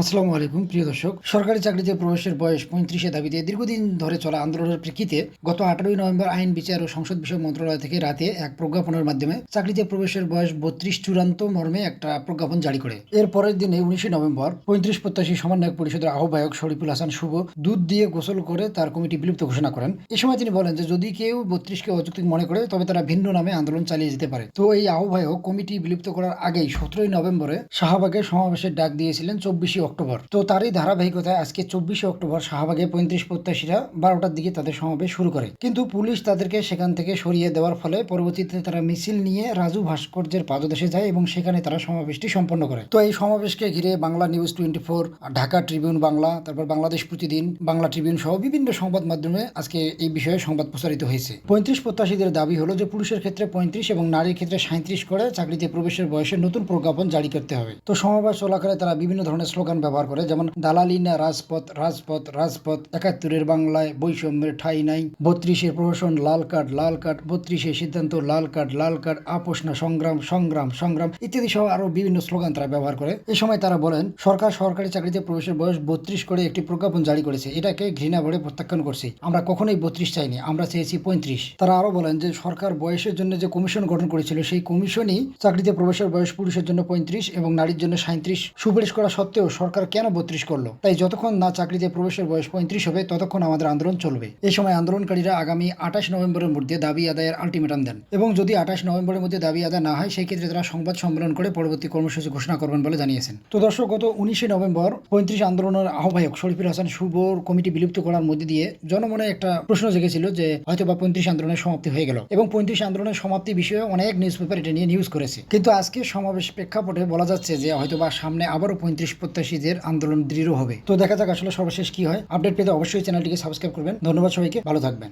আসসালামু আলাইকুম, প্রিয় দর্শক। সরকারি চাকরিতে প্রবেশের বয়স পঁয়ত্রিশে দাবিতে দীর্ঘদিন ধরে চলা আন্দোলনের প্রেক্ষিতে গত আঠারোই নভেম্বর আইন, বিচার ও সংসদ বিষয়ক মন্ত্রণালয় থেকে রাতে এক প্রজ্ঞাপনের মাধ্যমে চাকরিতে প্রবেশের বয়স বত্রিশ চূড়ান্ত মর্মে একটা প্রজ্ঞাপন জারি করে। এর পরের দিনে উনিশে নভেম্বর পঁয়ত্রিশ প্রত্যাশী সমন্বয়ক পরিষদের আহ্বায়ক শরীফুল হাসান শুভ দুধ দিয়ে গোসল করে তার কমিটি বিলুপ্ত ঘোষণা করেন। এ সময় তিনি বলেন যে, যদি কেউ বত্রিশকে অযৌক্তিক মনে করে, তবে তারা ভিন্ন নামে আন্দোলন চালিয়ে যেতে পারে। তো এই আহ্বায়ক কমিটি বিলুপ্ত করার আগেই সতেরোই নভেম্বরে শাহবাগের সমাবেশের ডাক দিয়েছিলেন চব্বিশে অক্টোবর। তো তারই ধারাবাহিকতায় আজকে চব্বিশে অক্টোবর শাহবাগে পঁয়ত্রিশ প্রত্যাশীরা বারোটার দিকে তাদের সমাবেশ শুরু করে। কিন্তু পুলিশ তাদেরকে সেখান থেকে সরিয়ে দেওয়ার ফলে পরবর্তীতে তারা মিছিল নিয়ে রাজু ভাস্কর্যের পাদদেশে যায় এবং সেখানে তারা সমাবেশটি সম্পন্ন করে। তো এই সমাবেশকে ঘিরে Bangla news twenty four Dhaka tribune Bangla, তারপর বাংলাদেশ প্রতিদিন, বাংলা ট্রিবিউন সহ বিভিন্ন সংবাদ মাধ্যমে আজকে এই বিষয়ে সংবাদ প্রচারিত হয়েছে। পঁয়ত্রিশ প্রত্যাশীদের দাবি হলো যে পুরুষের ক্ষেত্রে পঁয়ত্রিশ এবং নারীর ক্ষেত্রে সাঁত্রিশ করে চাকরিতে প্রবেশের বয়সে নতুন প্রজ্ঞাপন জারি করতে হবে। তো সমাবেশ চলাকালে তারা বিভিন্ন ধরনের স্লোগান ব্যবহার করে, যেমন, দালালি না রাজপথ রাজপথ রাজপথ, একাত্তরের বাংলায় বৈষম্যের ঠাই নাই, বত্রিশের প্রহসন, লাল কার্ড লাল কার্ড, বত্রিশের সিদ্ধান্ত, লাল কার্ড লাল কার্ড, আপোষ না সংগ্রাম সংগ্রাম সংগ্রাম, ইত্যাদি সহ আরও বিভিন্ন স্লোগান তারা ব্যবহার করে। এ সময় তারা বলেন, সরকার সরকারি চাকরিতে প্রবেশের বয়স বত্রিশ করে একটি প্রজ্ঞাপন জারি করেছে। এটাকে ঘৃণা ভরে প্রত্যাখ্যান করছি। আমরা কখনোই বত্রিশ চাইনি, আমরা চেয়েছি পঁয়ত্রিশ। তারা আরও বলেন যে, সরকার বয়সের জন্য যে কমিশন গঠন করেছিল, সেই কমিশনই চাকরিতে প্রবেশের বয়স পুরুষের জন্য পঁয়ত্রিশ এবং নারীর জন্য সাঁত্রিশ সুপারিশ করা সত্ত্বেও সরকার কেন বত্রিশ করল? তাই যতক্ষণ না চাকরিতে প্রবেশের বয়স পঁয়ত্রিশ হবে, ততক্ষণ আমাদের আন্দোলন চলবে। এই সময় আন্দোলনকারীরা আগামী আঠাশ নভেম্বরের মধ্যে দাবি আদায়ের আলটিমেটাম দেন। এবং যদি আঠাশ নভেম্বরের মধ্যে দাবি আদায় না হয় সেই ক্ষেত্রে তারা সংবাদ সম্মেলন করে পরবর্তী কর্মসূচি ঘোষণা করবেন বলে জানিয়েছেন। তো দর্শক, গত উনিশে নভেম্বর পঁয়ত্রিশ আন্দোলনের আহ্বায়ক শরীফুল হাসান শুভর কমিটি বিলুপ্ত করার মধ্যে দিয়ে জনমনে একটা প্রশ্ন জেগেছিল যে হয়তো বা পঁয়ত্রিশ আন্দোলনের সমাপ্তি হয়ে গেল। এবং পঁয়ত্রিশ আন্দোলনের সমাপ্তি বিষয়ে অনেক নিউজ পেপার এটা নিয়ে নিউজ করেছে। কিন্তু আজকে সমাবেশ প্রেক্ষাপটে বলা যাচ্ছে যে হয়তো বা সামনে আবারও পঁয়ত্রিশ প্রত্যাশীদের আন্দোলন দৃঢ় হবে। তো দেখা যাক আসলে সর্বশেষ কি হয়। আপডেট পেতে অবশ্যই চ্যানেলটিকে সাবস্ক্রাইব করবেন। ধন্যবাদ সবাইকে। ভালো থাকবেন।